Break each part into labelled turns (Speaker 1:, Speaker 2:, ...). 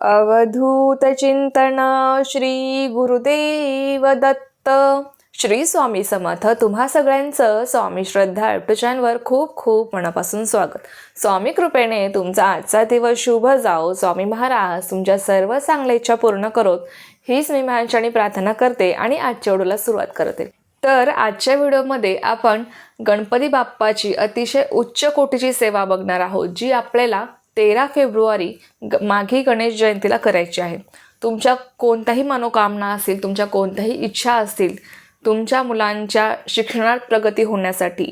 Speaker 1: अवधूत चिंतन श्री गुरुदेव दत्त. श्री स्वामी समर्थ तुम्हा सगळ्यांचं स्वामी श्रद्धा युट्यूब चॅनलवर खूप खूप मनापासून स्वागत. स्वामी कृपेने तुमचा आजचा दिवस शुभ जाओ. स्वामी महाराज तुमच्या सर्व चांगल्या इच्छा पूर्ण करोत. हीच मी माझ्याने प्रार्थना करते आणि आजच्या व्हिडिओला सुरुवात करते. तर आजच्या व्हिडिओमध्ये आपण गणपती बाप्पाची अतिशय उच्च कोटीची सेवा बघणार आहोत जी आपल्याला तेरा फेब्रुवारी ग माघी गणेश जयंतीला करायची आहे. तुमच्या कोणत्याही मनोकामना असतील तुमच्या कोणत्याही इच्छा असतील तुमच्या मुलांच्या शिक्षणात प्रगती होण्यासाठी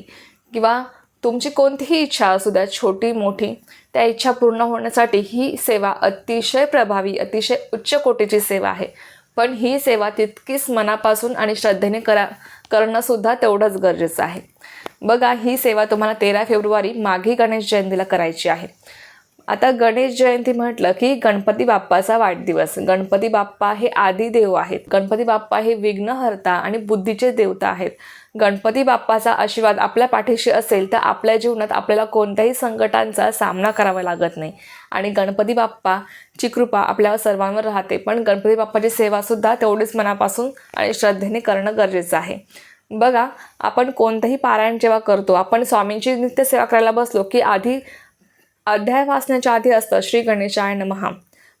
Speaker 1: किंवा तुमची कोणतीही इच्छा असू द्या छोटी मोठी त्या इच्छा पूर्ण होण्यासाठी ही सेवा अतिशय प्रभावी अतिशय उच्च कोटीची सेवा आहे. पण ही सेवा तितकीच मनापासून आणि श्रद्धेने करा करणंसुद्धा तेवढंच गरजेचं आहे. बघा ही सेवा तुम्हाला तेरा फेब्रुवारी माघी गणेश जयंतीला करायची आहे. आता गणेश जयंती म्हटलं की गणपती बाप्पाचा वाढदिवस. गणपती बाप्पा हे आदी देव आहेत. गणपती बाप्पा हे विघ्नहर्ता आणि बुद्धीचे देवता आहेत. गणपती बाप्पाचा आशीर्वाद आपल्या पाठीशी असेल तर आपल्या जीवनात आपल्याला कोणत्याही संकटांचा सामना करावा लागत नाही. आणि गणपती बाप्पाची कृपा आपल्या सर्वांवर राहते. पण गणपती बाप्पाची सेवासुद्धा तेवढीच मनापासून आणि श्रद्धेने करणं गरजेचं आहे. बघा आपण कोणतंही पारायण जेव्हा करतो आपण स्वामींची नित्य सेवा करायला बसलो की आधी अध्याय वाचण्याच्या आधी असतं श्री गणेशाय नमहा.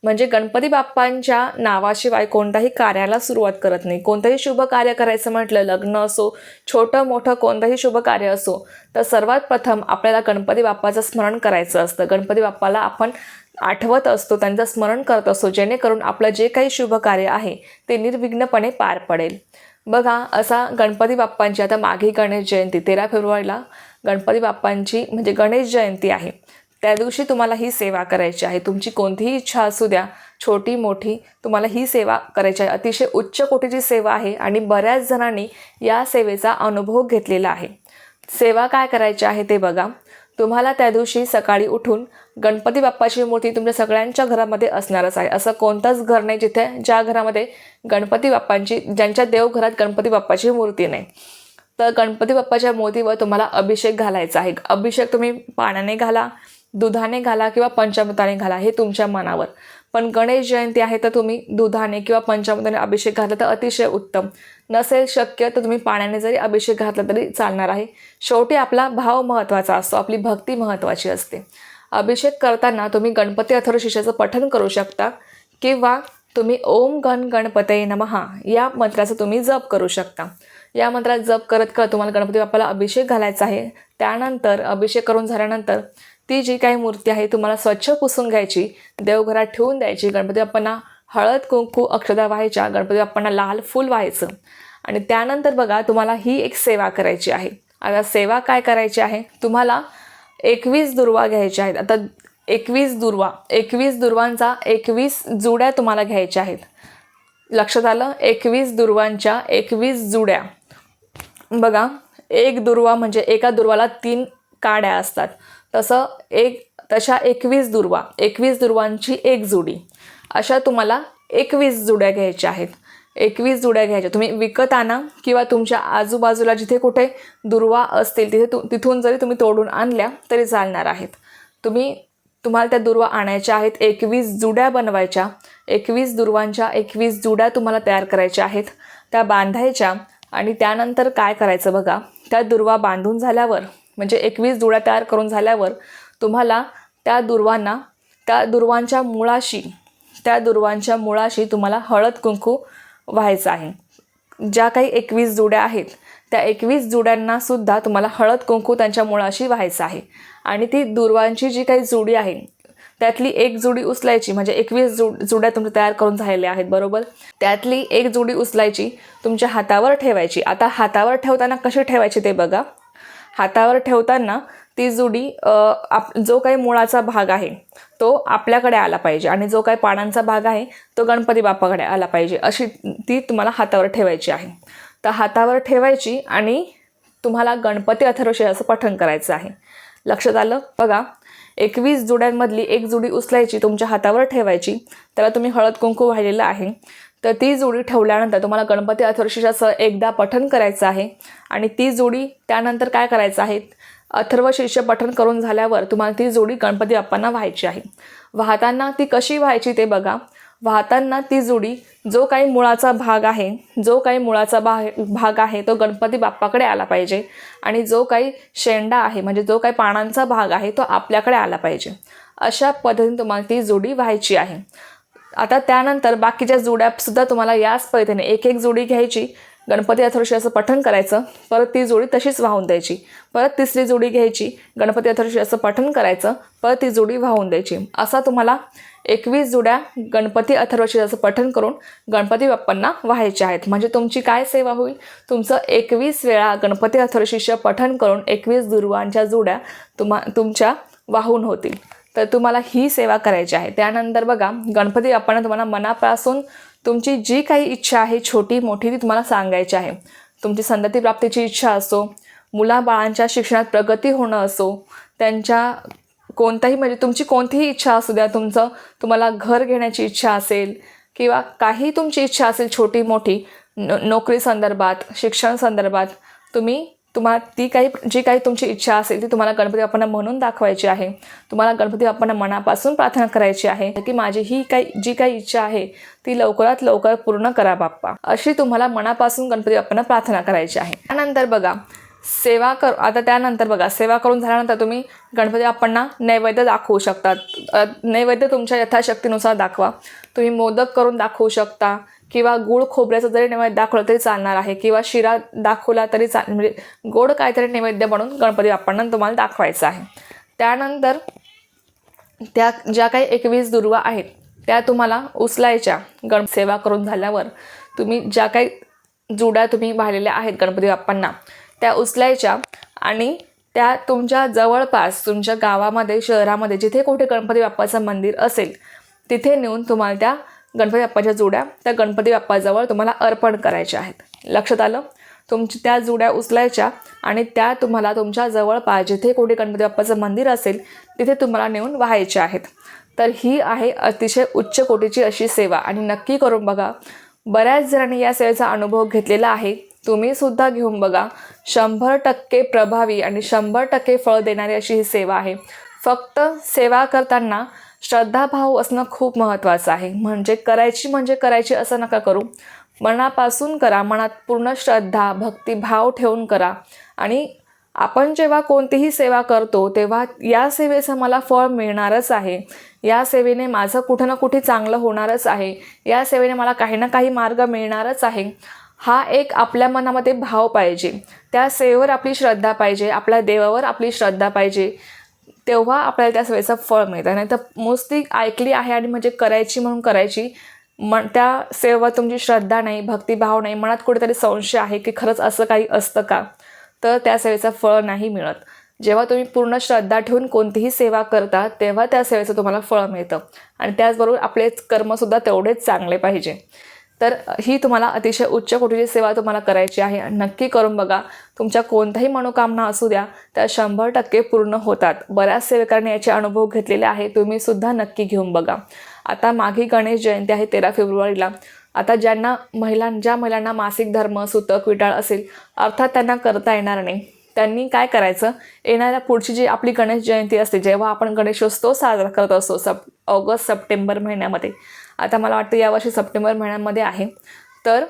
Speaker 1: म्हणजे गणपती बाप्पांच्या नावाशिवाय कोणत्याही कार्याला सुरुवात करत नाही. कोणतंही शुभ कार्य करायचं म्हटलं लग्न असो छोटं मोठं कोणतंही शुभ कार्य असो तर सर्वात प्रथम आपल्याला गणपती बाप्पाचं स्मरण करायचं असतं. गणपती बाप्पाला आपण आठवत असतो त्यांचं स्मरण करत असतो जेणेकरून आपलं जे काही शुभ कार्य आहे ते निर्विघ्नपणे पार पडेल. बघा असा गणपती बाप्पांची आता मागे गणेश जयंती तेरा फेब्रुवारीला गणपती बाप्पांची म्हणजे गणेश जयंती आहे. त्या दिवशी तुम्हाला ही सेवा करायची आहे. तुमची कोणतीही इच्छा असू द्या छोटी मोठी तुम्हाला ही सेवा करायची आहे. अतिशय उच्च कोटीची सेवा आहे आणि बऱ्याच जणांनी या सेवेचा अनुभव घेतलेला आहे. सेवा काय करायची आहे ते बघा. तुम्हाला त्या दिवशी सकाळी उठून गणपती बाप्पाची मूर्ती तुमच्या सगळ्यांच्या घरामध्ये असणारच आहे. असं कोणतंच घर नाही जिथे ज्या घरामध्ये गणपती बाप्पांची ज्यांच्या देवघरात गणपती बाप्पाची मूर्ती नाही. तर गणपती बाप्पाच्या मूर्तीवर तुम्हाला अभिषेक घालायचा आहे. अभिषेक तुम्ही पाण्याने घाला दुधाने घाला किंवा पंचामृताने घाला हे तुमच्या मनावर. पण गणेश जयंती आहे तर तुम्ही दुधाने किंवा पंचामृताने अभिषेक घातला तर अतिशय उत्तम. नसेल शक्य तर तुम्ही पाण्याने जरी अभिषेक घातला तरी चालणार आहे. शेवटी आपला भाव महत्त्वाचा असतो आपली भक्ती महत्त्वाची असते. अभिषेक करताना तुम्ही गणपती अथवा शिष्याचं पठन करू शकता किंवा तुम्ही ओम गण गणपते नमहा या मंत्राचा तुम्ही जप करू शकता. या मंत्रात जप करत करत तुम्हाला गणपती बाप्पाला अभिषेक घालायचा आहे. त्यानंतर अभिषेक करून झाल्यानंतर ती जी काही मूर्ती आहे तुम्हाला स्वच्छ पुसून घ्यायची देवघरात ठेवून द्यायची गणपती बाप्पांना हळद कुंकू अक्षदा व्हायच्या गणपती बाप्पांना लाल फूल व्हायचं. आणि त्यानंतर बघा तुम्हाला ही एक सेवा करायची आहे. आता सेवा काय करायची आहे? तुम्हाला एकवीस दुर्वा घ्यायच्या आहेत. आता एकवीस दुर्वा एकवीस दुर्वांचा एकवीस जुड्या तुम्हाला घ्यायच्या आहेत. लक्षात आलं? एकवीस दुर्वांच्या एकवीस जुड्या. बघा एक दुर्वा म्हणजे एका दुर्वाला तीन काड्या असतात. तसं एक तशा एकवीस दुर्वा एकवीस दुर्वांची एक जुडी. अशा तुम्हाला एकवीस जुड्या घ्यायच्या आहेत. एकवीस जुड्या घ्यायच्या. तुम्ही विकत आणा किंवा तुमच्या आजूबाजूला जिथे कुठे दुर्वा असतील तिथे तु तिथून जरी तुम्ही तोडून आणल्या तरी चालणार आहेत. तुम्ही तुम्हाला त्या दुर्वा आणायच्या आहेत. एकवीस जुड्या बनवायच्या. एकवीस दुर्वांच्या एकवीस जुड्या तुम्हाला तयार करायच्या आहेत. त्या बांधायच्या. आणि त्यानंतर काय करायचं बघा? त्या दुर्वा बांधून झाल्यावर म्हणजे एकवीस जुड्या तयार करून झाल्यावर तुम्हाला त्या दुर्वांना त्या दुर्वांच्या मुळाशी त्या दुर्वांच्या मुळाशी तुम्हाला हळद कुंकू व्हायचं आहे. ज्या काही एकवीस जुड्या आहेत त्या एकवीस जुड्यांना सुद्धा तुम्हाला हळद कुंकू त्यांच्या मुळाशी व्हायचं आहे. आणि ती दुर्वांची जी काही जुडी आहे त्यातली एक जुडी उचलायची म्हणजे एकवीस जु जुड्या तुमच्या तयार करून झालेल्या आहेत बरोबर? त्यातली एक जुडी उचलायची तुमच्या हातावर ठेवायची. आता हातावर ठेवताना कशी ठेवायची ते बघा. हातावर ठेवताना ती जुडी आप जो काही मुळाचा भाग आहे तो आपल्याकडे आला पाहिजे आणि जो काही पानांचा भाग आहे तो गणपती बाप्पाकडे आला पाहिजे. अशी ती तुम्हाला हातावर ठेवायची आहे. तर हातावर ठेवायची आणि तुम्हाला गणपती अथर्वशीर्षाचं पठण करायचं आहे. लक्षात आलं? बघा एकवीस जुड्यांमधली एक जुडी उचलायची तुमच्या हातावर ठेवायची. त्याला तुम्ही हळद कुंकू वाहिलेलं आहे. तर ती जोडी ठेवल्यानंतर तुम्हाला गणपती अथर्वशीर्षाचं एकदा पठन करायचं आहे. आणि ती जोडी त्यानंतर काय करायचं आहे? अथर्वशीर्ष पठन करून झाल्यावर तुम्हाला ती जोडी गणपती बाप्पांना व्हायची आहे. वाहताना ती कशी व्हायची ते बघा. वाहताना ती जोडी जो काही मुळाचा भाग आहे जो काही मुळाचा भा भाग आहे तो गणपती बाप्पाकडे आला पाहिजे. आणि जो काही शेंडा आहे म्हणजे जो काही पानांचा भाग आहे तो आपल्याकडे आला पाहिजे. अशा पद्धतीने तुम्हाला ती जोडी व्हायची आहे. आता त्यानंतर बाकीच्या जोड्यासुद्धा तुम्हाला याच पद्धतीने एक एक जोडी घ्यायची. गणपती अथर्वशी असं पठण करायचं. परत ती जोडी तशीच वाहून द्यायची. परत तिसरी जोडी घ्यायची. गणपती अथर्वशी असं पठण करायचं. परत ती जोडी वाहून द्यायची. असा तुम्हाला एकवीस जोड्या गणपती अथर्वशी असं पठण करून गणपती बाप्पांना व्हायच्या आहेत. म्हणजे तुमची काय सेवा होईल? तुमचं एकवीस वेळा गणपती अथर्वशीचं पठण करून एकवीस दुर्वांच्या जोड्या तुम्हा तुमच्या वाहून होतील. तर तुम्हाला ही सेवा करायची आहे. त्यानंतर बघा गणपती बाप्पांना तुम्हाला मनापासून तुमची जी काही इच्छा आहे छोटी मोठी ती तुम्हाला सांगायची आहे. तुमची संतती प्राप्तीची इच्छा असो मुलाबाळांच्या शिक्षणात प्रगती होणं असो त्यांच्या कोणताही म्हणजे तुमची कोणतीही इच्छा असू द्या तुमचं तुम्हाला घर घेण्याची इच्छा असेल किंवा काही तुमची इच्छा असेल छोटी मोठी नोकरी संदर्भात शिक्षण संदर्भात तुम्ही तुम्हाला ती काही जी काही तुमची इच्छा असेल ती तुम्हाला गणपती बाप्पांना म्हणून दाखवायची आहे. तुम्हाला गणपती बाप्पांना मनापासून प्रार्थना करायची आहे की माझी ही काही जी काही इच्छा आहे ती लवकरात लवकर पूर्ण करा बाप्पा. अशी तुम्हाला मनापासून गणपती बाप्पांना प्रार्थना करायची आहे. त्यानंतर बघा सेवा कर आता त्यानंतर बघा सेवा करून झाल्यानंतर तुम्ही गणपती बाप्पांना नैवेद्य दाखवू शकतात नैवेद्य तुमच्या यथाशक्तीनुसार दाखवा. तुम्ही मोदक करून दाखवू शकता किंवा गुळ खोबऱ्याचं जरी नैवेद्य दाखवलं तरी चालणार आहे किंवा शिरा दाखवला तरी चाल म्हणजे गोड काहीतरी नैवेद्य बनवून गणपती बाप्पांना तुम्हाला दाखवायचं आहे. त्यानंतर त्या ज्या काही एकवीस दुर्वा आहेत त्या तुम्हाला उचलायच्या. गण सेवा करून झाल्यावर तुम्ही ज्या काही जुड्या तुम्ही वाहिलेल्या आहेत गणपती बाप्पांना त्या उचलायच्या आणि त्या तुमच्या जवळपास तुमच्या गावामध्ये शहरामध्ये जिथे कुठे गणपती बाप्पाचं मंदिर असेल तिथे नेऊन तुम्हाला त्या गणपती बाप्पाच्या जुड्या त्या गणपती बाप्पाजवळ तुम्हाला अर्पण करायच्या आहेत. लक्षात आलं? तुमची त्या जुड्या उचलायच्या आणि त्या तुम्हाला तुमच्या जवळपास जिथे कुठे गणपती बाप्पाचं मंदिर असेल तिथे तुम्हाला नेऊन व्हायच्या आहेत. तर ही आहे अतिशय उच्च कोटीची अशी सेवा. आणि नक्की करून बघा बऱ्याच जणांनी या सेवेचा अनुभव घेतलेला आहे. तुम्ही सुद्धा घेऊन बघा. शंभर टक्के प्रभावी आणि शंभर टक्के फळ देणारी अशी ही सेवा आहे. फक्त सेवा करताना श्रद्धाभाव असणं खूप महत्त्वाचं आहे. म्हणजे करायची म्हणजे करायची असं नका करू. मनापासून करा. मनात पूर्ण श्रद्धा भक्तिभाव ठेवून करा. आणि आपण जेव्हा कोणतीही सेवा करतो तेव्हा या सेवेचं मला फळ मिळणारच आहे. या सेवेने माझं कुठं ना कुठे चांगलं होणारच आहे. या सेवेने मला काही ना काही मार्ग मिळणारच आहे. हा एक आपल्या मनामध्ये भाव पाहिजे. त्या सेवेवर आपली श्रद्धा पाहिजे आपल्या देवावर आपली श्रद्धा पाहिजे तेव्हा आपल्याला त्या सेवेचं फळ मिळतं. नाही तर मोस्टली ऐकली आहे आणि म्हणजे करायची म्हणून करायची मन त्या सेवेवर तुमची श्रद्धा नाही भक्तिभाव नाही मनात कुठेतरी संशय आहे की खरंच असं काही असतं का? तर त्या सेवेचं फळ नाही मिळत. जेव्हा तुम्ही पूर्ण श्रद्धा ठेवून कोणतीही सेवा करता तेव्हा त्या सेवेचं तुम्हाला फळ मिळतं. आणि त्याचबरोबर आपले कर्मसुद्धा तेवढेच चांगले पाहिजे. तर ही तुम्हाला अतिशय उच्च कोटीची सेवा तुम्हाला करायची आहे. आणि नक्की करून बघा. तुमच्या कोणत्याही मनोकामना असू द्या त्या शंभर टक्के पूर्ण होतात. बऱ्याच सेवकांनी याचे अनुभव घेतलेले आहे. तुम्ही सुद्धा नक्की घेऊन बघा. आता मागे गणेश जयंती आहे तेरा फेब्रुवारीला. आता ज्यांना महिलां ज्या महिलांना मासिक धर्म सुतक विटाळ असेल अर्थात त्यांना करता येणार नाही. त्यांनी काय करायचं? येणाऱ्या पुढची जी आपली गणेश जयंती असते जेव्हा आपण गणेशोत्सव साजरा करत असतो सप ऑगस्ट सप्टेंबर महिन्यामध्ये आता मला वाटतं यावर्षी सप्टेंबर महिन्यामध्ये आहे. तर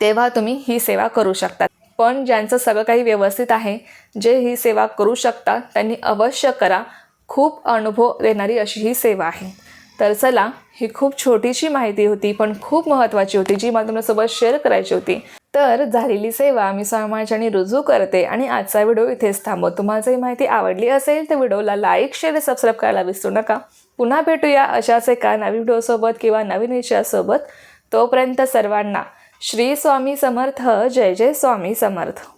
Speaker 1: तेव्हा तुम्ही ही सेवा करू शकता पण ज्यांचं सगळं काही व्यवस्थित आहे जे ही सेवा करू शकता त्यांनी अवश्य करा. खूप अनुभव देणारी अशी ही सेवा आहे. तर चला ही खूप छोटीशी माहिती होती पण खूप महत्त्वाची होती जी मला तुमच्यासोबत शेअर करायची होती. तर झालेली सेवा मी समाजाने रुजू करते आणि आजचा व्हिडिओ इथेच थांबव तुम्हाला जर माहिती आवडली असेल तर व्हिडिओला लाईक शेअर सबस्क्राईब करायला विसरू नका. पुन्हा भेटूया अशाच एका नवीन व्हिडिओसोबत किंवा नवीन विषयासोबत. तोपर्यंत सर्वांना श्री स्वामी समर्थ जय जय स्वामी समर्थ.